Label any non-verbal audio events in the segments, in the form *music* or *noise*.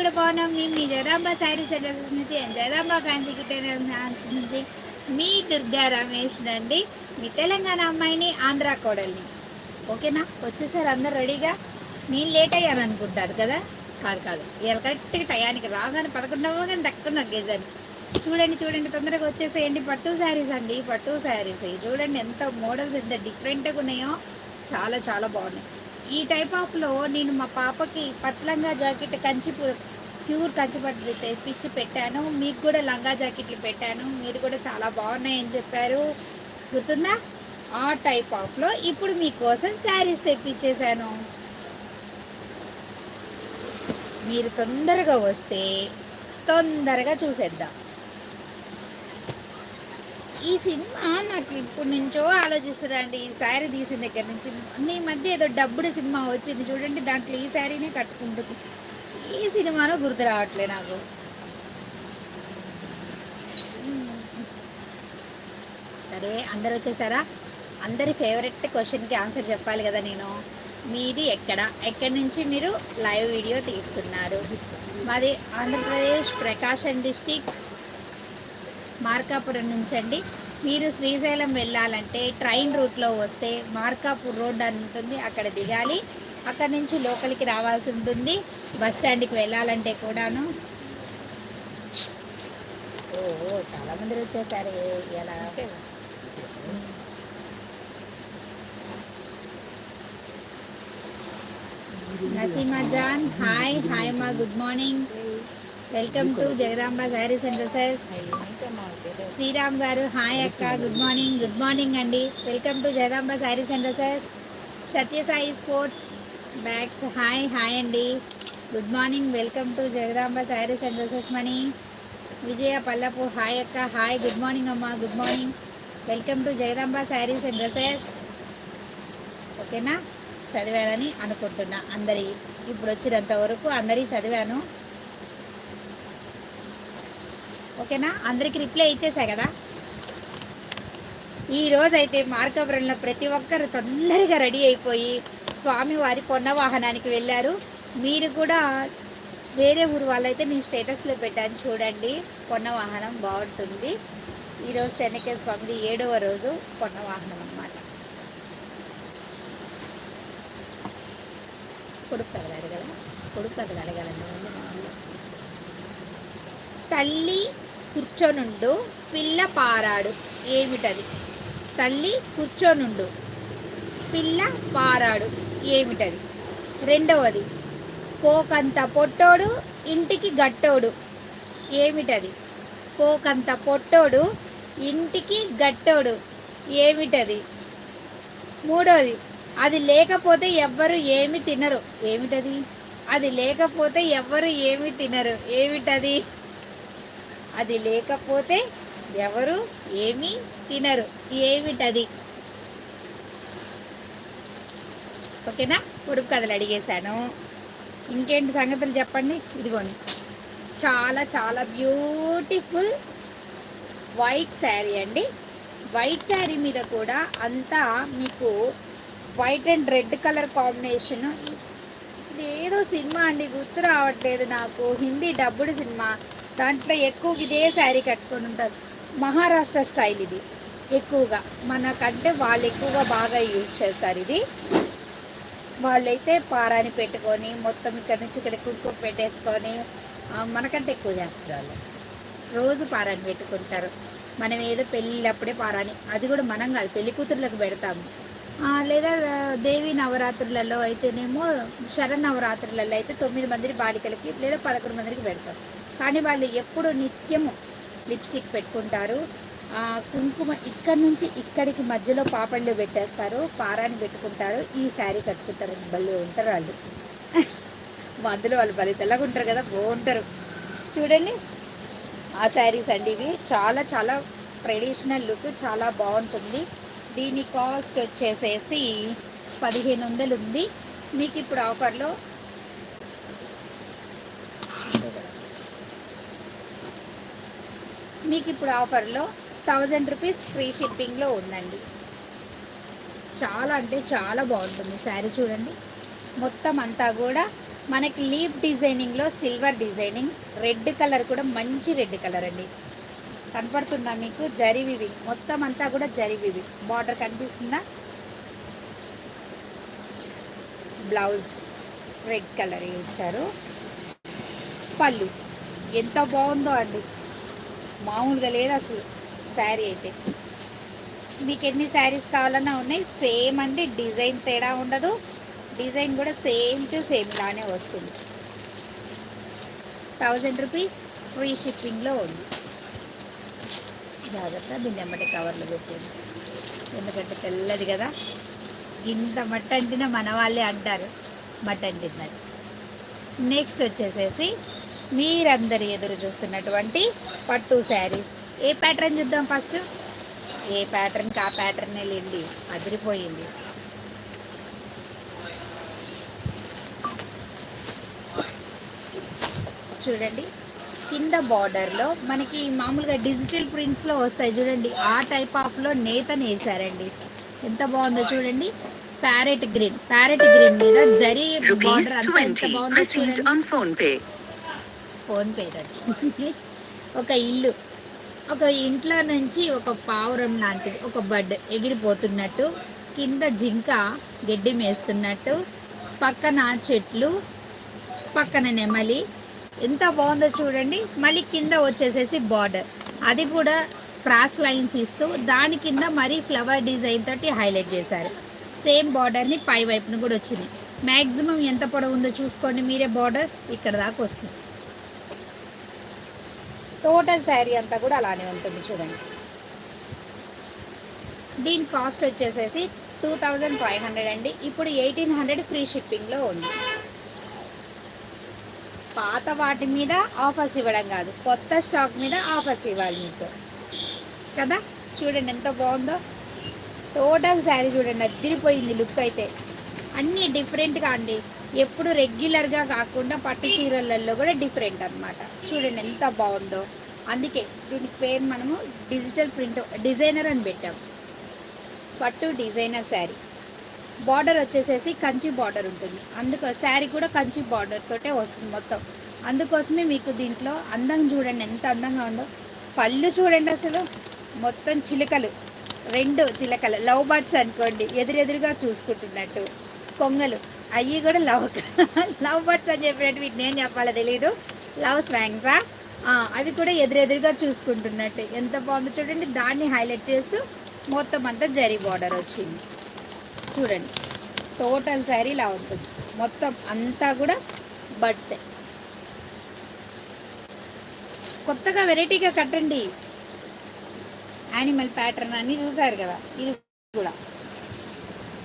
కూడా బాగున్నాం. మేము మీ జగదాంబ శారీ సెంటర్స్ నుంచి and జగదాంబ ఫ్యాన్సీ హాన్స్ నుంచి మీ దుర్గా రమేష్ అండి. మీ తెలంగాణ అమ్మాయిని ఆంధ్ర కోడల్ని. ఓకేనా? వచ్చేసారు అందరు రెడీగా? నేను లేట్ అయ్యాను అనుకుంటారు కదా? కాదు కాదు. ఇవాళ కరెక్ట్గా టయానికి రాగానే పదకొండవ కానీ దక్కున్నా నగ్గేసాను చూడండి చూడండి. తొందరగా వచ్చేసేయండి. పట్టు శారీస్ అండి. పట్టు శారీస్. చూడండి ఎంత మోడల్స్ ఎంత డిఫరెంట్గా ఉన్నాయో. చాలా చాలా బాగున్నాయి. ఈ టైప్ ఆఫ్లో నేను మా పాపకి పట్లంగా జాకెట్ కంచి ప్యూర్ కంచిపట్టు తెప్పించి పెట్టాను. మీకు కూడా లంగా జాకెట్లు పెట్టాను. మీరు కూడా చాలా బాగున్నాయని చెప్పారు. గుర్తుందా? ఆ టైప్ ఆఫ్లో ఇప్పుడు మీకోసం శారీస్ తెప్పించేశాను. మీరు తొందరగా వస్తే తొందరగా చూసేద్దాం. ఈ సినిమా నాకు ఇప్పుడు నుంచో ఆలోచిస్తున్నాండి ఈ శారీ తీసిన దగ్గర నుంచి ఈ మధ్య ఏదో డబ్బుడు సినిమా వచ్చింది చూడండి దాంట్లో ఈ శారీనే కట్టుకుంటుంది. ఈ సినిమాలో గుర్తు రావట్లే నాకు. సరే అందరు వచ్చేసారా? అందరి ఫేవరెట్ క్వశ్చన్కి ఆన్సర్ చెప్పాలి కదా నేను. మీది ఎక్కడ? ఎక్కడి నుంచి మీరు లైవ్ వీడియో తీస్తున్నారు? మాది ఆంధ్రప్రదేశ్ ప్రకాశం డిస్టిక్ మార్కాపురం నుంచి అండి మీరు శ్రీశైలం వెళ్ళాలంటే ట్రైన్ రూట్లో వస్తే మార్కాపూర్ రోడ్ అని ఉంటుంది అక్కడ దిగాలి. అక్కడ నుంచి లోపలికి రావాల్సి ఉంటుంది. బస్ స్టాండ్కి వెళ్ళాలంటే కూడాను. ఓ ఓ, చాలా మంది వచ్చేసారు. ఎలా? నసీమా జాన్ హాయ్. హాయ్ మా good morning. Welcome to Jagadamba sarees and dresses Sriram గారు హాయ్ అక్క గుడ్ మార్నింగ్ గుడ్ మార్నింగ్ అండి. Welcome to Jagadamba sarees and dresses Satyasai sports bags hi hi అండి. Good morning welcome to Jagadamba sarees and dresses Mani. Vijaya Pallapu hi అక్క hi good morning అమ్మ good morning. Welcome to Jagadamba sarees and dresses ఓకేనా? చదివానని అనుకుంటున్నా అందరి. ఇప్పుడు వచ్చినంత వరకు అందరి చదివాను. ఓకేనా? అందరికి రిప్లై ఇచ్చేసా కదా? ఈ రోజు మార్కాపురంలో ప్రతి ఒక్కరు తొందరగా రెడీ అయిపోయి స్వామివారి పొన్న వాహనానికి వెళ్ళారు. మీరు కూడా వేరే ఊరు వాళ్ళైతే నేను స్టేటస్లో పెట్టాను చూడండి. పొన్న వాహనం బాగుంటుంది. ఈరోజు చెన్నకే స్వామిది ఏడవ రోజు పొన్న వాహనం అన్నమాట. కొడుకు కథలు అడగల? కొడుకు కథలు అడగాలండి తల్లి కూర్చొనుండు పిల్ల పారాడు. ఏమిటది? తల్లి కూర్చొనుండు పిల్ల పారాడు. ఏమిటది? రెండవది పోకంత పొట్టోడు ఇంటికి గట్టోడు. ఏమిటది? పోకంత పొట్టోడు ఇంటికి గట్టోడు. ఏమిటది? మూడోది అది లేకపోతే ఎవ్వరు ఏమి తినరు. ఏమిటది? అది లేకపోతే ఎవ్వరు ఏమి తినరు. ఏమిటది? అది లేకపోతే ఎవరు ఏమీ తినరు. ఏమిటది? ఓకేనా? పొడుపు కథలు అడిగేశాను. ఇంకేంటి సంగతులు చెప్పండి? ఇదిగోండి. చాలా చాలా బ్యూటిఫుల్ వైట్ శారీ అండి. వైట్ శారీ మీద కూడా అంతా మీకు white and red colour combination ఇది ఏదో సినిమా అండి. గుర్తు రావట్లేదు నాకు. హిందీ డబ్బుడు సినిమా. దాంట్లో ఎక్కువ ఇదే శారీ కట్టుకొని ఉంటారు. మహారాష్ట్ర స్టైల్ ఇది. ఎక్కువగా మనకంటే వాళ్ళు ఎక్కువగా బాగా యూజ్ చేస్తారు ఇది. వాళ్ళైతే పారాని పెట్టుకొని మొత్తం ఇక్కడ నుంచి ఇక్కడ కుక్కు పెట్టేసుకొని మనకంటే ఎక్కువ చేస్తారు వాళ్ళు. రోజు పారాని పెట్టుకుంటారు. మనం ఏదో పెళ్ళిళ్ళప్పుడే పారాని. అది కూడా మనం కాదు పెళ్ళి కూతుర్లకు పెడతాము. లేదా దేవి నవరాత్రులలో అయితేనేమో శరణ్ నవరాత్రులలో అయితే తొమ్మిది మంది బాలికలకి లేదా పదకొండు మందికి పెడతాం. కానీ వాళ్ళు ఎప్పుడు నిత్యము లిప్స్టిక్ పెట్టుకుంటారు. కుంకుమ ఇక్కడి నుంచి ఇక్కడికి మధ్యలో పాపళ్ళు పెట్టేస్తారు పారాన్ని పెట్టుకుంటారు ఈ శారీ కట్టుకుంటారు భలే ఉంటారు వాళ్ళు. *laughs* అందులో వాళ్ళు భలే తెల్లగా ఉంటారు కదా బాగుంటారు చూడండి ఆ శారీస్ అండి ఇవి. చాలా చాలా ట్రెడిషనల్ లుక్ చాలా బాగుంటుంది. దీని కాస్ట్ వచ్చేసేసి పదిహేను వందలు ఉంది. మీకు ఇప్పుడు ఆఫర్లో మీకు ఇప్పుడు ఆఫర్లో థౌజండ్ రూపీస్ ఫ్రీ షిప్పింగ్లో ఉందండి. చాలా అంటే చాలా బాగుంటుంది శారీ చూడండి. మొత్తం అంతా కూడా మనకి లీఫ్ డిజైనింగ్లో సిల్వర్ డిజైనింగ్ రెడ్ కలర్ కూడా మంచి రెడ్ కలర్ అండి. కనపడుతుందా మీకు? జరివివి మొత్తం అంతా కూడా జరివివి బార్డర్ కనిపిస్తుందా? బ్లౌజ్ రెడ్ కలర్ ఇచ్చారు. పళ్ళు ఎంత బాగుందో అండి. మామూలుగా లేదు అసలు శారీ అయితే. మీకు ఎన్ని శారీస్ కావాలన్నా ఉన్నాయి. సేమ్ అండి. డిజైన్ తేడా ఉండదు. డిజైన్ కూడా సేమ్ టు సేమ్ లానే వస్తుంది. థౌజండ్ రూపీస్ ఫ్రీ షిప్పింగ్లో ఉంది. జాగ్రత్త దీన్ని ఎమ్మటి కవర్లు పెట్టింది ఎందుకంటే తెల్లది కదా. ఇంత మట్ట అంటినా మన వాళ్ళే అంటారు. మట్ట అంటిందని నెక్స్ట్ వచ్చేసేసి మీరందరు ఎదురు చూస్తున్నటువంటి పట్టు శారీస్. ఏ ప్యాటర్న్ చూద్దాం ఫస్ట్ ఏ ప్యాటర్న్కి ఆ ప్యాటర్న్ వెళ్ళింది అదిరిపోయింది. చూడండి కింద బార్డర్లో మనకి మామూలుగా డిజిటల్ ప్రింట్స్లో వస్తాయి చూడండి. ఆ టైప్ ఆఫ్లో నేతని వేసారండి ఎంత బాగుందో చూడండి. ప్యారెట్ గ్రీన్ ప్యారెట్ గ్రీన్ మీద జరీ బార్డర్ అంతా ఎంత 20 బాగుందో చూడండి. ఫోన్ పే వచ్చింది ఒక ఇల్లు. ఒక ఇంట్లో నుంచి ఒక పావురం లాంటిది ఒక బడ్ ఎగిరిపోతున్నట్టు కింద జింక గడ్డి మేస్తున్నట్టు పక్కన చెట్లు పక్కన నెమలి. ఎంత బాగుందో చూడండి. మళ్ళీ కింద వచ్చేసేసి బార్డర్. అది కూడా క్రాస్ లైన్స్ ఇస్తూ దాని కింద మరీ ఫ్లవర్ డిజైన్ తోటి హైలైట్ చేశారు. సేమ్ బార్డర్ని పై వైపున కూడా వచ్చింది. మ్యాక్సిమం ఎంత పొడవు ఉందో చూసుకోండి. మీరే బార్డర్ ఇక్కడ దాకా వస్తుంది. టోటల్ శారీ అంతా కూడా అలానే ఉంటుంది చూడండి. దీని కాస్ట్ వచ్చేసేసి టూ థౌజండ్ ఫైవ్ హండ్రెడ్ అండి. ఇప్పుడు ఎయిటీన్ హండ్రెడ్ ఫ్రీ షిప్పింగ్లో ఉంది. పాత వాటి మీద ఆఫర్స్ ఇవ్వడం కాదు. కొత్త స్టాక్ మీద ఆఫర్స్ ఇవ్వాలి మీకు. కదా? చూడండి ఎంత బాగుందో. టోటల్ శారీ చూడండి అదిరిపోయింది లుక్ అయితే. అన్నీ డిఫరెంట్గా అండి. ఎప్పుడు రెగ్యులర్గా కాకుండా పట్టు చీరలలో కూడా డిఫరెంట్ అన్నమాట. చూడండి ఎంత బాగుందో. అందుకే దీనికి పేరు మనము డిజిటల్ ప్రింట్ డిజైనర్ అని పెట్టాం. పట్టు డిజైనర్ శారీ బార్డర్ వచ్చేసేసి కంచి బార్డర్ ఉంటుంది. అందుకో శారీ కూడా కంచి బార్డర్ తోటే వస్తుంది మొత్తం. అందుకోసమే మీకు దీంట్లో అందం చూడండి ఎంత అందంగా ఉందో. పళ్ళు చూడండి అసలు. మొత్తం చిలకలు. రెండు చిలకలు. లవ్ బర్డ్స్ అనుకోండి. ఎదురెదురుగా చూసుకుంటున్నట్టు. కొంగలు. అవి కూడా లవ్. లవ్ బర్డ్స్ అని చెప్పినట్టు వీటిని ఏం చెప్పాలో తెలియదు లవ్ స్వాంగ్సా అవి కూడా ఎదురెదురుగా చూసుకుంటున్నట్టు. ఎంత బాగుందో చూడండి. దాన్ని హైలైట్ చేస్తూ మొత్తం అంతా జరీ బార్డర్ వచ్చింది. చూడండి. టోటల్ శారీ ఇలా ఉంటుంది. మొత్తం అంతా కూడా బర్డ్సే కొత్తగా వెరైటీగా కట్టండి. యానిమల్ ప్యాటర్న్ అన్నీ చూసారు కదా? ఇది కూడా.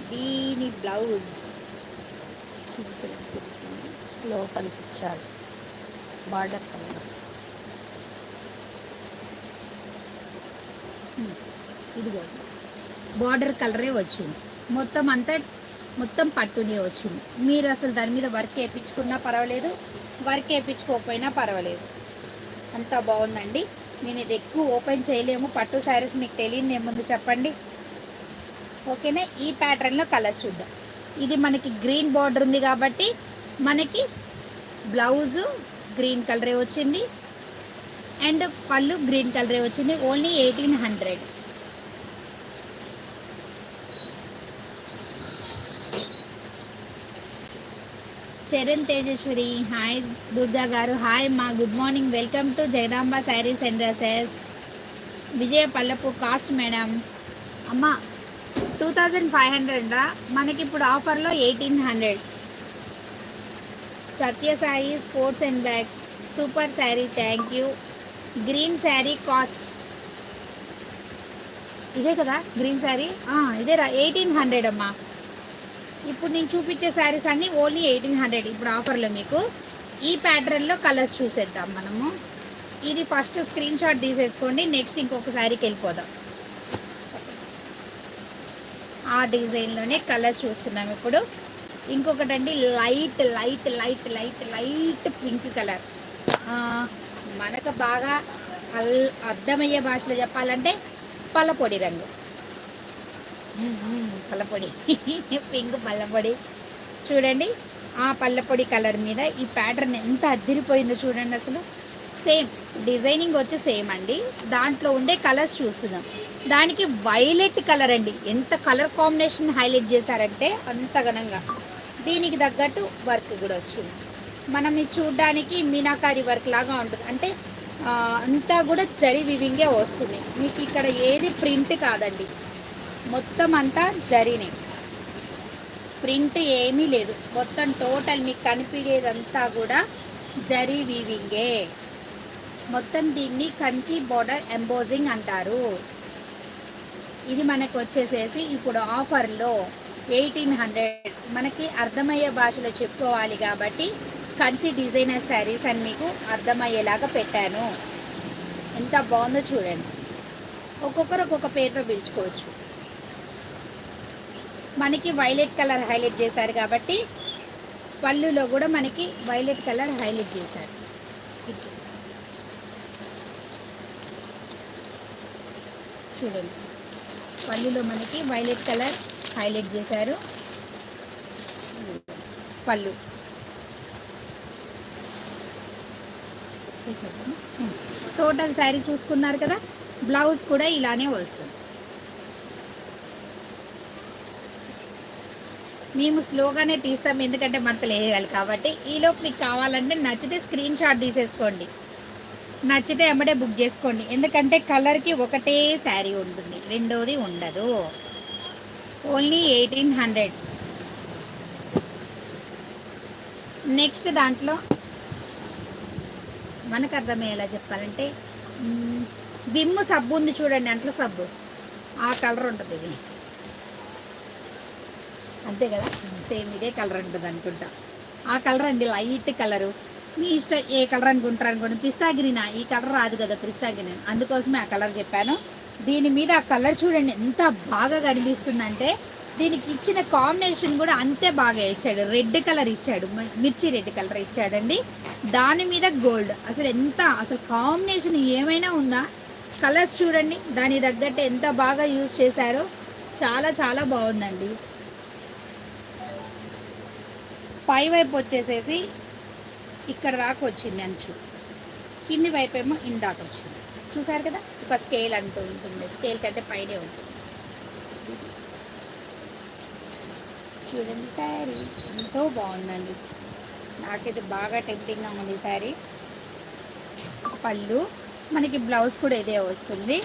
దీని బ్లౌజ్ లోపలికి ఇచ్చాడు బార్డర్ కలర్స్. ఇదిగో. బార్డర్ కలరే వచ్చింది. మొత్తం అంతా మొత్తం పట్టునే వచ్చింది. మీరు అసలు దాని మీద వర్క్ వేయించుకున్నా పర్వాలేదు వర్క్ వేయించుకోకపోయినా పర్వాలేదు. అంత బాగుందండి. నేను ఇది ఎక్కువ ఓపెన్ చేయలేము. పట్టు శారీస్ మీకు తెలియదు ఏముంది చెప్పండి. ఓకేనా? ఈ ప్యాటర్న్లో కలర్స్ చూద్దాం. ఇది మనకి గ్రీన్ బార్డర్ ఉంది కాబట్టి మనకి బ్లౌజు గ్రీన్ కలరే వచ్చింది. అండ్ పళ్ళు గ్రీన్ కలరే వచ్చింది. Only eighteen hundred. Charan Tejeshwari hi Durga గారు హాయ్ మా good morning. Welcome to Jagadamba sarees and dresses. Vijaya Pallapu cost madam. అమ్మ టూ థౌజండ్ ఫైవ్ హండ్రెడ్ మనకి ఇప్పుడు ఆఫర్లో eighteen hundred. Satyasai sports and bags. Super saree thank you. Green saree cost. ఇదే కదా green sari? ఇదేరా eighteen hundred అమ్మా. ఇప్పుడు నేను చూపించే శారీస్ అన్నీ ఓన్లీ ఎయిటీన్ హండ్రెడ్ ఇప్పుడు ఆఫర్లో మీకు. ఈ ప్యాటర్న్లో కలర్స్ చూసేద్దాం మనము. ఇది ఫస్ట్ స్క్రీన్ షాట్ తీసేసుకోండి నెక్స్ట్ ఇంకొక శారీకి వెళ్ళిపోదాం. ఆ డిజైన్లోనే కలర్ చూస్తున్నాం ఇప్పుడు. ఇంకొకటండి light light light light light pink colour. మనకు బాగా అల్ అర్థమయ్యే భాషలో చెప్పాలంటే పల్లపొడి రంగు. పల్లపొడి *laughs* పింక్ పల్లపొడి చూడండి ఆ పల్లపొడి కలర్ మీద ఈ ప్యాటర్న్ ఎంత అద్దిరిపోయిందో చూడండి అసలు. సేమ్ డిజైనింగ్ వచ్చి సేమ్ అండి. దాంట్లో ఉండే కలర్స్ చూస్తున్నాం దానికి వైలెట్ కలర్ అండి. ఎంత కలర్ కాంబినేషన్ హైలైట్ చేశారంటే అంత ఘనంగా. దీనికి తగ్గట్టు వర్క్ కూడా వచ్చింది. మనం ఇది చూడడానికి మీనాకారి వర్క్ లాగా ఉంటుంది. అంటే అంతా కూడా జరి వివింగే వస్తుంది. మీకు ఇక్కడ ఏది ప్రింట్ కాదండి. మొత్తం అంతా జరినే. ప్రింట్ ఏమీ లేదు. మొత్తం టోటల్ మీకు కనిపించేదంతా కూడా జరీ వీవింగే. మొత్తం దీన్ని కంచి బోర్డర్ ఎంబోజింగ్ అంటారు. ఇది మనకు వచ్చేసేసి ఇప్పుడు ఆఫర్లో ఎయిటీన్ హండ్రెడ్ మనకి అర్థమయ్యే భాషలో చెప్పుకోవాలి కాబట్టి కంచి డిజైనర్ శారీస్ అని మీకు అర్థమయ్యేలాగా పెట్టాను. ఎంత బాగుందో చూడండి. ఒక్కొక్కరు ఒక్కొక్క పేరుతో పిలుచుకోవచ్చు. మనకి వైలెట్ కలర్ హైలైట్ చేశారు కాబట్టి పళ్ళులో కూడా మనకి వైలెట్ కలర్ హైలైట్ చేశారు. చూడండి. పళ్ళులో మనకి వైలెట్ కలర్ హైలైట్ చేశారు. పళ్ళు. టోటల్ శారీ చూసుకున్నారు కదా బ్లౌజ్ కూడా ఇలానే వస్తుంది. మేము స్లోగానే తీస్తాం ఎందుకంటే మడతలు వేయాలి కాబట్టి. ఈలోపు మీకు కావాలంటే నచ్చితే స్క్రీన్ షాట్ తీసేసుకోండి. నచ్చితే ఎమ్మడే బుక్ చేసుకోండి. ఎందుకంటే కలర్కి ఒకటే శారీ ఉంటుంది. రెండోది ఉండదు. Only eighteen hundred. నెక్స్ట్ దాంట్లో మనకు అర్థమయ్యేలా చెప్పాలంటే విమ్ సబ్బు ఉంది చూడండి అంట్ల సబ్బు. ఆ కలర్ ఉంటుంది ఇది. అంతే కదా? సేమ్ ఇదే కలర్ ఉంటుంది అనుకుంటా. ఆ కలర్ అండి లైట్ కలరు. మీ ఇష్టం ఏ కలర్ అనుకుంటారు అనుకోండి. పిస్తా గ్రీనా ఈ కలర్ రాదు కదా పిస్తా గ్రీన్ అందుకోసమే ఆ కలర్ చెప్పాను. దీని మీద ఆ కలర్ చూడండి ఎంత బాగా కనిపిస్తుందంటే దీనికి ఇచ్చిన కాంబినేషన్ కూడా అంతే బాగా ఇచ్చాడు. రెడ్ కలర్ ఇచ్చాడు. మిర్చి రెడ్ కలర్ ఇచ్చాడండి. దాని మీద గోల్డ్. అసలు ఎంత అసలు కాంబినేషన్ ఏమైనా ఉందా? కలర్స్ చూడండి దాని తగ్గట్టు ఎంత బాగా యూజ్ చేశారో చాలా చాలా బాగుందండి. పై వైపు వచ్చేసేసి ఇక్కడ దాకా వచ్చింది అంచు కింది వైపు ఏమో ఇందాక వచ్చింది. చూసారు కదా? ఒక స్కేల్ అంటూ ఉంటుంది. స్కేల్ కంటే పైనే ఉంటుంది. చూడండి శారీ ఎంతో బాగుందండి. నాకైతే బాగా టెంప్టింగ్గా ఉంది శారీ పళ్ళు. మనకి బ్లౌజ్ కూడా ఇదే వస్తుంది.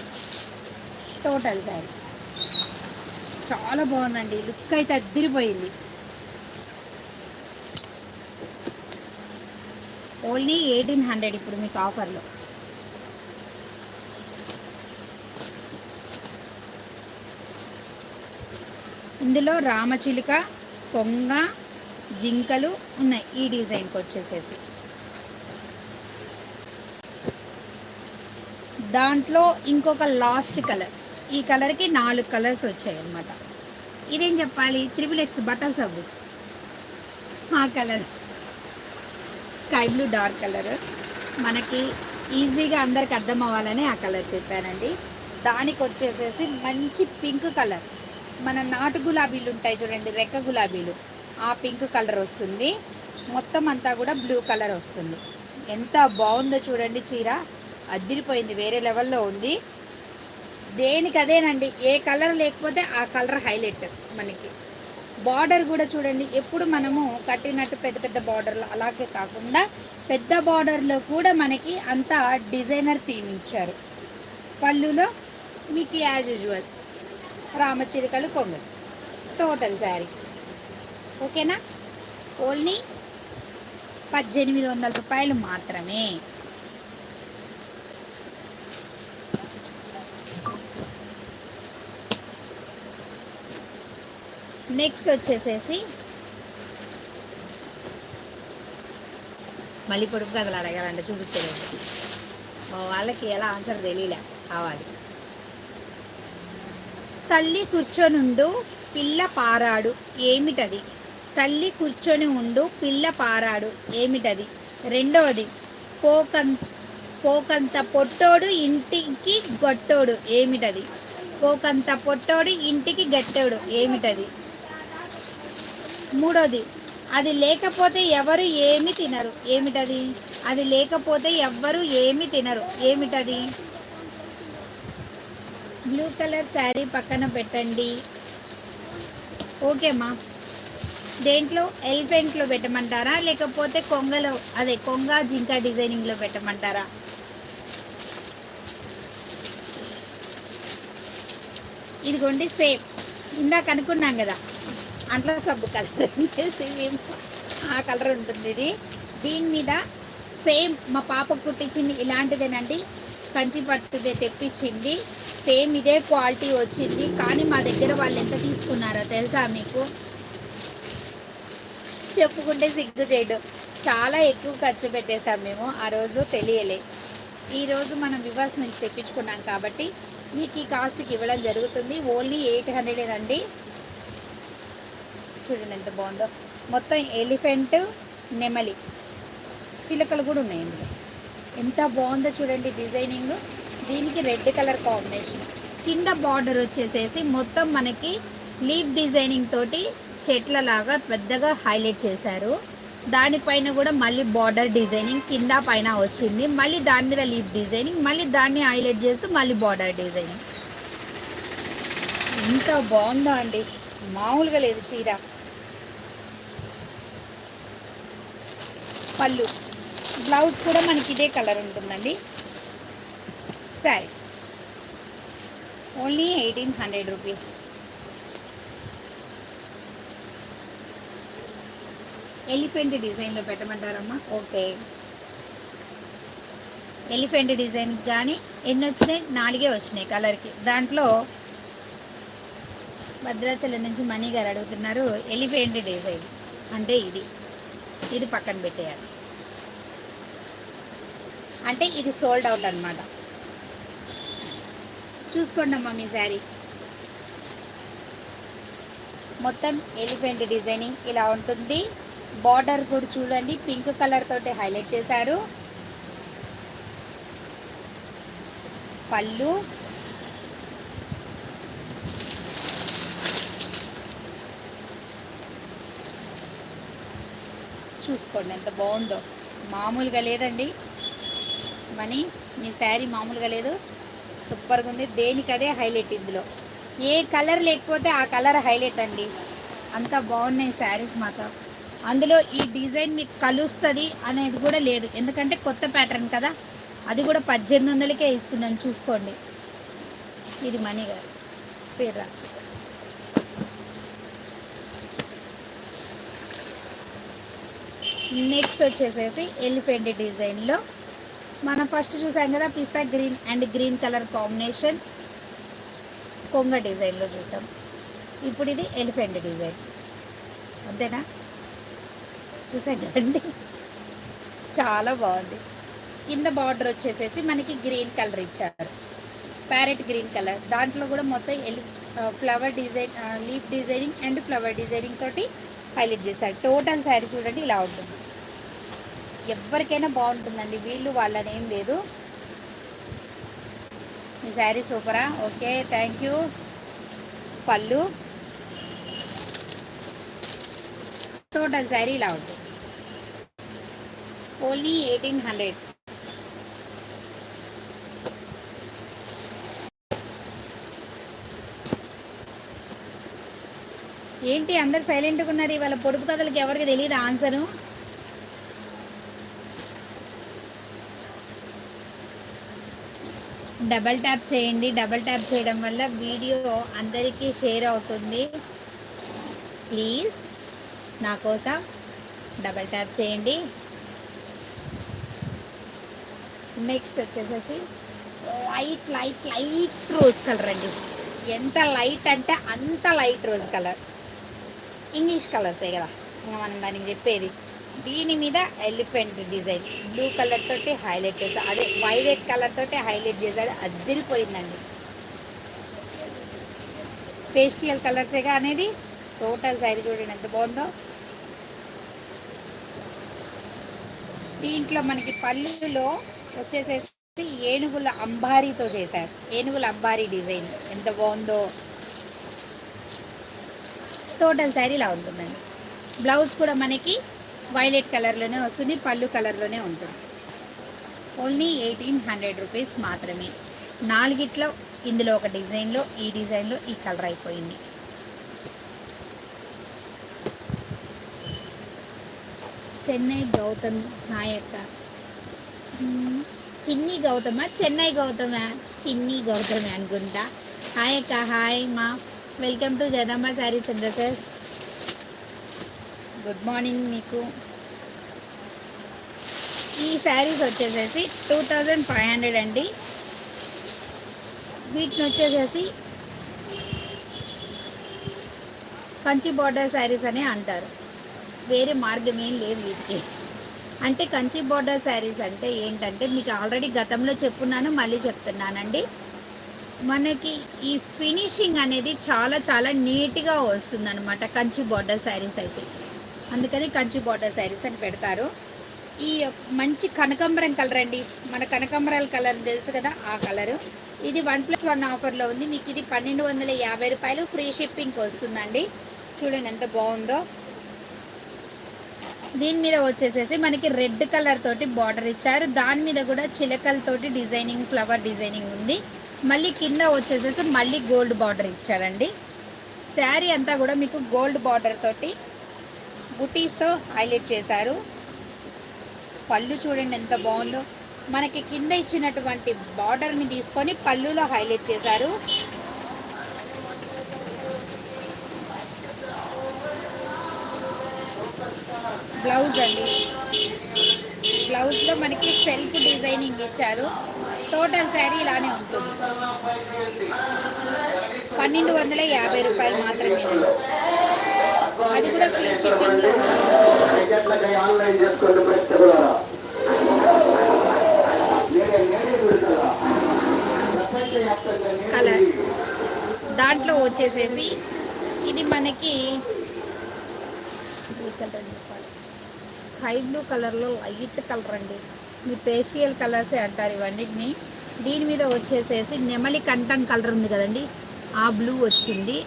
టోటల్ శారీ చాలా బాగుందండి. లుక్ అయితే అద్దరిపోయింది ఓన్లీ ఎయిటీన్ హండ్రెడ్ ఇప్పుడు మీకు ఆఫర్లో. ఇందులో రామచిలుక కొంగ జింకలు ఉన్నాయి ఈ డిజైన్కి వచ్చేసేసి. దాంట్లో ఇంకొక లాస్ట్ కలర్. ఈ కలర్కి నాలుగు కలర్స్ వచ్చాయి అన్నమాట ఇదేం చెప్పాలి? త్రిబుల్ ఎక్స్ బట్టల సబ్బు. ఆ colour. Sky blue dark colour. మనకి ఈజీగా అందరికి అర్థం అవ్వాలని ఆ కలర్ చెప్పానండి. దానికి వచ్చేసేసి మంచి పింక్ కలర్. మన నాటు గులాబీలు ఉంటాయి చూడండి రెక్క గులాబీలు. ఆ పింక్ కలర్ వస్తుంది. మొత్తం అంతా కూడా బ్లూ కలర్ వస్తుంది. ఎంత బాగుందో చూడండి చీర. అద్దిరిపోయింది వేరే లెవెల్లో ఉంది. దేనికి అదేనండి ఏ కలర్ లేకపోతే ఆ కలర్ హైలైట్ మనకి. బార్డర్ కూడా చూడండి. ఎప్పుడు మనము కట్టినట్టు పెద్ద పెద్ద బార్డర్లు అలాగే కాకుండా పెద్ద బార్డర్లో కూడా మనకి అంతా డిజైనర్ థీమ్ ఇచ్చారు. పళ్ళులో మీకు యాజ్ యూజువల్ రామచిలుకలు కొంగలు టోటల్ శారీ. ఓకేనా? ఓన్లీ పద్దెనిమిది వందల రూపాయలు మాత్రమే. నెక్స్ట్ వచ్చేసేసి మళ్ళీ పొడుపు కథలు అడగాలంటే చూపించలేదు. మా వాళ్ళకి ఎలా ఆన్సర్ తెలియలే కావాలి. తల్లి కూర్చొని ఉండు పిల్ల పారాడు ఏమిటది? తల్లి కూర్చొని ఉండు పిల్ల పారాడు ఏమిటది? రెండవది పోకం పోకంత పొట్టోడు ఇంటికి గొట్టోడు ఏమిటది? పోకంత పొట్టోడు ఇంటికి గట్టోడు ఏమిటది? మూడోది అది లేకపోతే ఎవరు ఏమి తినరు. ఏమిటది? అది లేకపోతే ఎవ్వరు ఏమి తినరు. ఏమిటది? బ్లూ కలర్ శారీ పక్కన పెట్టండి. ఓకేమ్మా దేంట్లో? ఎలిఫెంట్లో పెట్టమంటారా? లేకపోతే కొంగలో అదే కొంగ జింక డిజైనింగ్లో పెట్టమంటారా? ఇదిగోండి సేమ్. ఇందాక అనుకున్నాం కదా అంట్ల సబ్బు కలర్ సేమ్ ఆ కలర్ ఉంటుంది ఇది. దీని మీద సేమ్ మా పాప కుట్టించింది ఇలాంటిదేనండి. కంచి పట్టుదే తెప్పించింది. సేమ్ ఇదే క్వాలిటీ వచ్చింది. కానీ మా దగ్గర వాళ్ళు ఎంత తీసుకున్నారో తెలుసా మీకు? చెప్పుకుంటే సిగ్గు చేయడం. చాలా ఎక్కువ ఖర్చు పెట్టేశాం మేము. ఆ రోజు తెలియలే. ఈరోజు మనం వివాస్ నుంచి తెప్పించుకున్నాం కాబట్టి మీకు ఈ కాస్ట్కి ఇవ్వడం జరుగుతుంది. ఓన్లీ ఎయిట్ హండ్రెడ్ అండి చూడండి ఎంత బాగుందో. మొత్తం ఎలిఫెంట్ నెమలి చిలకలు కూడా ఉన్నాయి ఇందులో. ఎంత బాగుందో చూడండి డిజైనింగ్. దీనికి రెడ్ కలర్ కాంబినేషన్. కింద బార్డర్ వచ్చేసేసి మొత్తం మనకి లీఫ్ డిజైనింగ్ తోటి చెట్లలాగా పెద్దగా హైలైట్ చేశారు. దానిపైన కూడా మళ్ళీ బార్డర్ డిజైనింగ్ కింద పైన వచ్చింది. మళ్ళీ దాని మీద లీఫ్ డిజైనింగ్ మళ్ళీ దాన్ని హైలైట్ చేస్తూ మళ్ళీ బార్డర్ డిజైనింగ్. ఎంత బాగుందో అండి. మామూలుగా లేదు చీర. పళ్ళు. బ్లౌజ్ కూడా మనకి ఇదే కలర్ ఉంటుందండి. సరే. Only eighteen hundred rupees. Elephant డిజైన్లో పెట్టమంటారమ్మా? ఓకే. ఎలిఫెంట్ డిజైన్ కానీ ఎన్ని వచ్చినాయి? నాలుగే వచ్చినాయి కలర్కి. దాంట్లో భద్రాచలం నుంచి మనీ గారు అడుగుతున్నారు ఎలిఫెంట్ డిజైన్ అంటే ఇది. ఇది పక్కన పెట్టేయాలి. అంటే ఇది సోల్డ్ అవుట్ అనమాట చూసుకోండి అమ్మా మీ శారీ. మొత్తం ఎలిఫెంట్ డిజైనింగ్ ఇలా ఉంటుంది. బార్డర్ కూడా చూడండి పింక్ కలర్ తోటి హైలైట్ చేశారు. పళ్ళు. చూసుకోండి ఎంత బాగుందో. మామూలుగా లేదండి. మనీ మీ శారీ మామూలుగా లేదు. సూపర్గా ఉంది. దేనికదే హైలైట్ ఇందులో. ఏ కలర్ లేకపోతే ఆ కలర్ హైలైట్ అండి. అంత బాగున్నాయి శారీస్ మాత్రం. అందులో ఈ డిజైన్ మీకు కలుస్తుంది అనేది కూడా లేదు. ఎందుకంటే కొత్త ప్యాటర్న్ కదా. అది కూడా పద్దెనిమిది వందలకే ఇస్తున్నాను. చూసుకోండి. ఇది మనీ గారు. పేరు రాసుకో నెక్స్ట్ వచ్చేసేసి ఎలిఫెంట్ డిజైన్లో మనం ఫస్ట్ చూసాం కదా pista green and green colour combination కొంగ డిజైన్లో చూసాం. ఇప్పుడు ఇది ఎలిఫెంట్ డిజైన్. అంతేనా? చూసాం కదండి? చాలా బాగుంది. కింద బార్డర్ వచ్చేసేసి మనకి గ్రీన్ కలర్ ఇచ్చారు. Parrot green colour. దాంట్లో కూడా మొత్తం ఎలి flower design leaf designing and flower designing తోటి హైలైట్ చేశారు. టోటల్ శారీ చూడండి ఇలా ఉంటుంది. ఎవరికైనా బాగుంటుందండి. వీళ్ళు వాళ్ళని ఏం లేదు. మీ శారీ సూపరా? ఓకే థ్యాంక్ యూ పళ్ళు. టోటల్ శారీ ఇలా ఉంటుంది. Only eighteen hundred. ఏంటి అందరు సైలెంట్గా ఉన్నారు? ఇవాళ పొడుపు కథలకు ఎవరికి తెలియదు ఆన్సరు డబల్ ట్యాప్ చేయండి. డబల్ ట్యాప్ చేయడం వల్ల వీడియో అందరికీ షేర్ అవుతుంది. ప్లీజ్ నా కోసం డబల్ ట్యాప్ చేయండి. నెక్స్ట్ వచ్చేసేసి light light light rose colour అండి. ఎంత లైట్ అంటే అంత లైట్ రోజ్ కలర్. ఇంగ్లీష్ కలర్సే కదా. ఇంకా మనం దానికి చెప్పేది. దీని మీద ఎలిఫెంట్ డిజైన్. బ్లూ కలర్ తోటి హైలైట్ చేశాడు అదే వైలెట్ కలర్ తోటి హైలైట్ చేశాడు. అదిరిపోయిందండి. పేస్టియల్ కలర్సేగా అనేది టోటల్ శారీ చూడండి ఎంత బాగుందో. దీంట్లో మనకి పళ్ళులో వచ్చేసేసి ఏనుగుల అంబారీతో చేశారు. ఏనుగుల అంబారీ డిజైన్ ఎంత బాగుందో. టోటల్ శారీ ఇలా ఉంటుందండి. బ్లౌజ్ కూడా మనకి వైలెట్ కలర్లోనే వస్తుంది పళ్ళు కలర్లోనే ఉంటుంది. ఓన్లీ ఎయిటీన్ హండ్రెడ్ రూపీస్ మాత్రమే. నాలుగిట్లో ఇందులో ఒక డిజైన్లో ఈ డిజైన్లో ఈ కలర్ అయిపోయింది. చెన్నై గౌతమ్ హాయ్ అక్క చిన్ని గౌతమా? చెన్నై గౌతమా? చిన్ని గౌతమే అనుకుంటా. హాయ్ అక్క హాయ్ మా. Welcome to Jagadamba sarees and dresses. Good morning మీకు. ఈ శారీస్ వచ్చేసేసి టూ థౌజండ్ ఫైవ్ హండ్రెడ్ అండి. వీటిని వచ్చేసేసి కంచి బార్డర్ శారీస్ అని అంటారు. వేరే మార్గం ఏం లేదు వీటికి. అంటే కంచి బార్డర్ శారీస్ అంటే ఏంటంటే మీకు ఆల్రెడీ గతంలో చెప్పున్నాను మళ్ళీ చెప్తున్నానండి. మనకి ఈ ఫినిషింగ్ అనేది చాలా చాలా నీట్గా వస్తుందన్నమాట కంచి బార్డర్ శారీస్ అయితే. అందుకని కంచి బార్డర్ శారీస్ అని పెడతారు. ఈ యొక్క మంచి కనకాంబరం కలర్ అండి. మన కనకాంబరాల కలర్ తెలుసు కదా ఆ కలరు ఇది వన్ ప్లస్ వన్ ఆఫర్లో ఉంది. మీకు ఇది పన్నెండు వందల యాభై రూపాయలు ఫ్రీ షిప్పింగ్ వస్తుందండి. చూడండి ఎంత బాగుందో. దీని మీద వచ్చేసేసి మనకి రెడ్ కలర్ తోటి బార్డర్ ఇచ్చారు. దాని మీద కూడా చిలకలతోటి డిజైనింగ్ ఫ్లవర్ డిజైనింగ్ ఉంది. మళ్ళీ కింద వచ్చేసేసి మళ్ళీ గోల్డ్ బార్డర్ ఇచ్చారండి. శారీ అంతా కూడా మీకు గోల్డ్ బార్డర్ తోటి బుటీస్తో హైలైట్ చేశారు. పళ్ళు చూడండి ఎంత బాగుందో. మనకి కింద ఇచ్చినటువంటి బార్డర్ని తీసుకొని పళ్ళులో హైలైట్ చేశారు. బ్లౌజ్ అండి. బ్లౌజ్లో మనకి సెల్ఫ్ డిజైనింగ్ ఇచ్చారు. టోటల్ శారీ ఇలానే ఉంటుంది. పన్నెండు వందల యాభై రూపాయలు మాత్రమే అది కూడా ఫ్రీ షిప్పింగ్ టికెట్లకై ఆన్లైన్ చేసుకోండి ప్రేక్షకులారా కలర్ దాంట్లో వచ్చేసేసి ఇది మనకి కలర్ చెప్పాలి స్కై బ్లూ కలర్లో లైట్ కలర్ అండి. మీ పేస్టియల్ కలర్సే అంటారు ఇవన్నిటిని దీని మీద వచ్చేసేసి నెమలి కంఠం కలర్ ఉంది కదండి. ఆ బ్లూ వచ్చింది.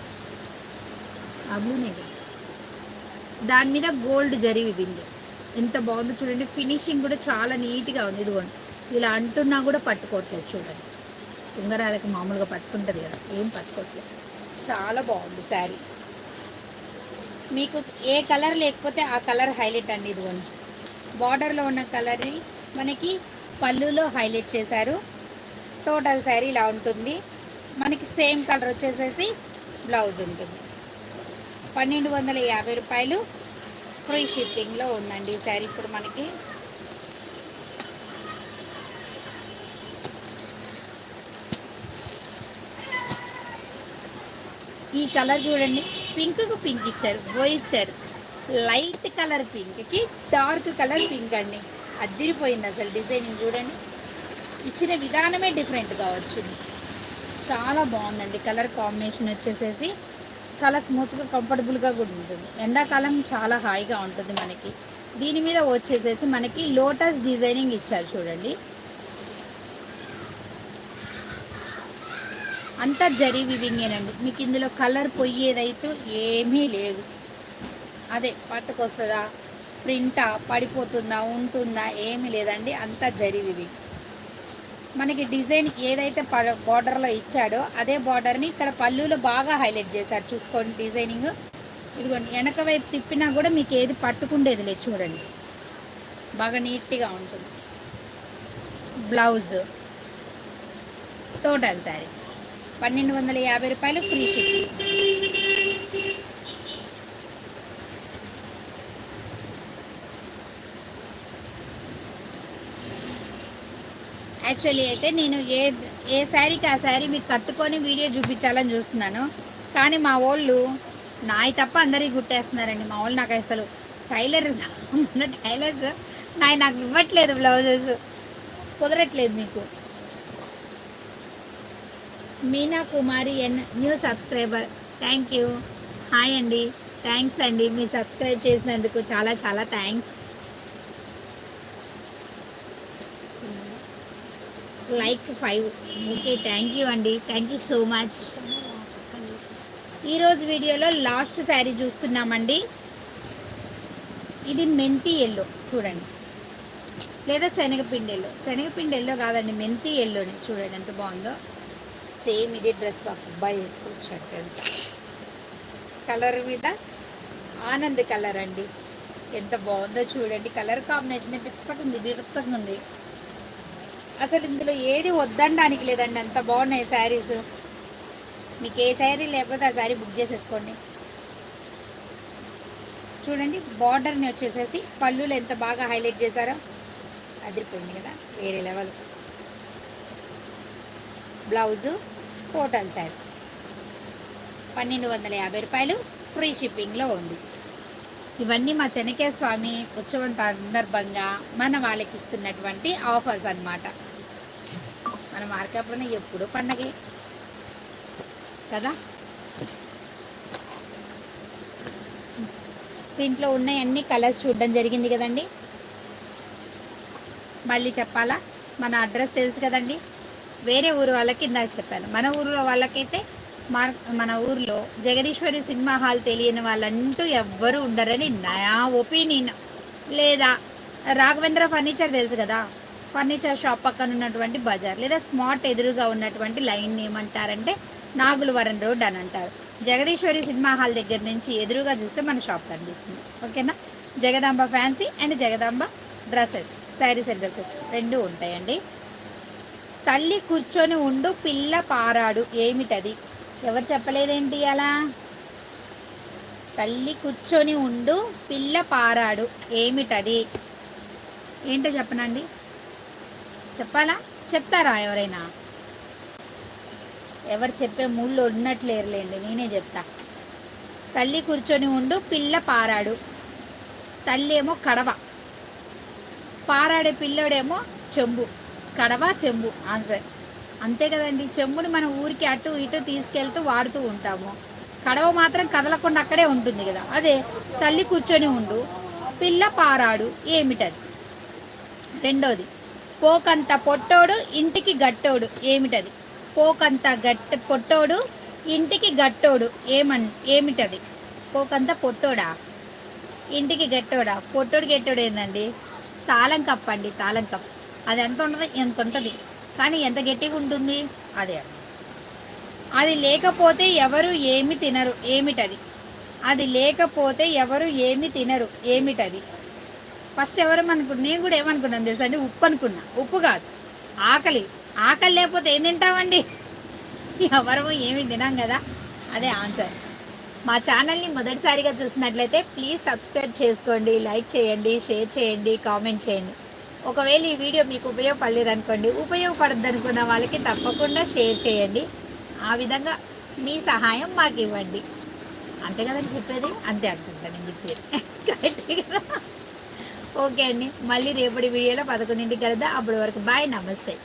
ఆ బ్లూనే. దాని మీద గోల్డ్ జరివింది ఎంత బాగుందో చూడండి. ఫినిషింగ్ కూడా చాలా నీట్గా ఉంది. ఇదిగోండి. ఇలా అంటున్నా కూడా పట్టుకోవట్లేదు చూడండి. ఉంగరాలకి మామూలుగా పట్టుకుంటుంది కదా. ఏం పట్టుకోవట్లేదు చాలా బాగుంది శారీ. మీకు ఏ కలర్ లేకపోతే ఆ కలర్ హైలైట్ అండి ఇదిగోండి. బార్డర్లో ఉన్న కలర్ని మనకి పళ్ళులో హైలైట్ చేశారు. టోటల్ శారీ ఇలా ఉంటుంది. మనకి సేమ్ కలర్ వచ్చేసేసి బ్లౌజ్ ఉంటుంది. పన్నెండు వందల యాభై రూపాయలు ఫ్రీ షిప్పింగ్లో ఉందండి ఈ శారీ ఇప్పుడు మనకి. ఈ కలర్ చూడండి పింక్కు పింక్ ఇచ్చారు బో ఇచ్చారు. లైట్ కలర్ పింక్కి డార్క్ కలర్ పింక్ అండి. అద్దిరిపోయింది అసలు డిజైనింగ్ చూడండి. ఇచ్చిన విధానమే డిఫరెంట్గా వచ్చింది చాలా బాగుందండి కలర్ కాంబినేషన్ వచ్చేసేసి. చాలా స్మూత్గా కంఫర్టబుల్గా కూడా ఉంటుంది. ఎండాకాలం చాలా హాయిగా ఉంటుంది మనకి. దీని మీద వచ్చేసేసి మనకి లోటస్ డిజైనింగ్ ఇచ్చారు చూడండి. అంతా జరీ వివింగేనండి మీకు ఇందులో కలర్ పొయ్యేదైతే ఏమీ లేదు. అదే పట్టుకొస్తుందా ప్రింటా పడిపోతుందా ఉంటుందా ఏమీ లేదండి. అంతా జరీ వివింగ్ మనకి డిజైన్ ఏదైతే బార్డర్లో ఇచ్చాడో అదే బార్డర్ని ఇక్కడ పళ్ళులో బాగా హైలైట్ చేశారు. చూసుకోండి డిజైనింగ్. ఇదిగోండి వెనక వైపు తిప్పినా కూడా మీకు ఏది పట్టుకుండేది లేదు. చూడండి. బాగా నీట్గా ఉంటుంది. బ్లౌజ్. Total saree. పన్నెండు వందల యాభై రూపాయలు ఫ్రీ షిప్పింగ్. యాక్చువల్లీ అయితే నేను ఏ ఏ శారీకి ఆ శారీ మీకు కట్టుకొని వీడియో చూపించాలని చూస్తున్నాను. కానీ మా వాళ్ళు నాయి తప్ప అందరికి కుట్టేస్తున్నారండి. మా వాళ్ళు నాకు అసలు టైలర్ ఉన్న *laughs* టైలర్స్ నాయి నాకు ఇవ్వట్లేదు బ్లౌజెస్. కుదరట్లేదు మీకు. Meena Kumari N new subscriber. Thank you. Hi అండి. థ్యాంక్స్ అండి. మీరు సబ్స్క్రైబ్ చేసినందుకు చాలా చాలా thanks. Like five. Okay thank you అండి. థ్యాంక్ యూ సో మచ్ ఈరోజు వీడియోలో లాస్ట్ శారీ చూస్తున్నామండి. ఇది మెంతి ఎల్లో చూడండి. లేదా శనగపిండి ఎల్లో. శనగపిండి ఎల్లో కాదండి మెంతి ఎల్లోని. చూడండి ఎంత బాగుందో. సేమ్ ఇది డ్రెస్ మా అబ్బాయి వేసుకొచ్చాడు తెలుసా? కలర్ మీద ఆనంద్ కలర్ అండి. ఎంత బాగుందో చూడండి. కలర్ కాంబినేషన్ పిచ్చకుంది బిచ్చగా ఉంది. అసలు ఇందులో ఏది వద్దనడానికి లేదండి అంత బాగున్నాయి శారీస్. మీకు ఏ శారీ లేకపోతే ఆ శారీ బుక్ చేసేసుకోండి. చూడండి బార్డర్ని వచ్చేసేసి పళ్ళులు ఎంత బాగా హైలైట్ చేశారో. అదిరిపోయింది కదా వేరే లెవెల్ బ్లౌజు టోటల్ శారీ పన్నెండు వందల యాభై రూపాయలు ఫ్రీ షిప్పింగ్లో ఉంది. ఇవన్నీ మా చెనకే స్వామి ఉత్సవం సందర్భంగా మన వాళ్ళకి ఇస్తున్నటువంటి ఆఫర్స్ అన్నమాట. మన మార్కాపురం ఎప్పుడు పండగే? కదా? దీంట్లో ఉన్న అన్ని కలర్స్ చూడడం జరిగింది కదండి? మళ్ళీ చెప్పాలా? మన అడ్రస్ తెలుసు కదండి? వేరే ఊరు వాళ్ళకి ఇందాక చెప్పాను. మన ఊరిలో వాళ్ళకైతే మన మన ఊర్లో జగదీశ్వరి సినిమా హాల్ తెలియని వాళ్ళంటూ ఎవ్వరు ఉండరని నా ఒపీనియన్. లేదా రాఘవేంద్ర ఫర్నిచర్ తెలుసు కదా? ఫర్నిచర్ షాప్ పక్కన ఉన్నటువంటి బజార్ లేదా స్మార్ట్ ఎదురుగా ఉన్నటువంటి లైన్ ఏమంటారంటే నాగులవరం రోడ్ అని అంటారు. జగదీశ్వరి సినిమా హాల్ దగ్గర నుంచి ఎదురుగా చూస్తే మన షాప్ కనిపిస్తుంది. ఓకేనా? Jagadamba fancy and Jagadamba dresses sarees and dresses రెండు ఉంటాయండి. తల్లి కూర్చొని ఉండు పిల్ల పారాడు ఏమిటది? ఎవరు చెప్పలేదేంటి అలా? తల్లి కూర్చొని ఉండు పిల్ల పారాడు. ఏమిటది? ఏంటో చెప్పనండి. చెప్పాలా? చెప్తారా ఎవరైనా? ఎవరు చెప్పే మూళ్ళు ఉన్నట్లేరులేండి నేనే చెప్తా. తల్లి కూర్చొని ఉండు పిల్ల పారాడు. తల్లి ఏమో కడవ. పారాడే పిల్లోడేమో చెంబు. కడవ చెంబు. ఆన్సర్ అంతే కదండి. చెంబుని మనం ఊరికి అటు ఇటు తీసుకెళ్తూ వాడుతూ ఉంటాము. కడవ మాత్రం కదలకుండా అక్కడే ఉంటుంది కదా. అదే తల్లి కూర్చొని ఉండు పిల్ల పారాడు ఏమిటది? రెండోది పోకంత పొట్టోడు ఇంటికి గట్టోడు ఏమిటది? పోకంత గట్ట పొట్టోడు ఇంటికి గట్టోడు ఏమన్ ఏమిటది? పోకంత పొట్టోడా? ఇంటికి గట్టోడా? పొట్టోడు గట్టోడు ఏందండి? తాళం కప్పండి తాళం కప్ అది ఎంత ఉంటుంది? ఎంత ఉంటుంది? కానీ ఎంత గట్టిగా ఉంటుంది? అదే. అది లేకపోతే ఎవరు ఏమి తినరు. ఏమిటది? అది లేకపోతే ఎవరు ఏమి తినరు. ఏమిటది? ఫస్ట్ ఎవరు అనుకున్నా నేను కూడా ఏమనుకున్నాను తెలుసా అండి? ఉప్పు అనుకున్నా. ఉప్పు కాదు. ఆకలి. ఆకలి లేకపోతే ఏం తింటామండి? ఎవరము ఏమి తినాం కదా? అదే ఆన్సర్. మా ఛానల్ని మొదటిసారిగా చూసినట్లయితే ప్లీజ్ సబ్స్క్రైబ్ చేసుకోండి లైక్ చేయండి షేర్ చేయండి కామెంట్ చేయండి. ఒకవేళ ఈ వీడియో మీకు ఉపయోగపడలేదు అనుకోండి ఉపయోగపడద్దు అనుకున్న వాళ్ళకి తప్పకుండా షేర్ చేయండి. ఆ విధంగా మీ సహాయం మాకు ఇవ్వండి. అంతే కదండి చెప్పేది? అంతే అనుకుంటా నేను చెప్పేది. కరెక్టే కదా? ఓకే అండి. మళ్ళీ రేపటి వీడియోలో పదకొండింటికి కలుద్దాం. అప్పటి వరకు బాయ్ నమస్తే.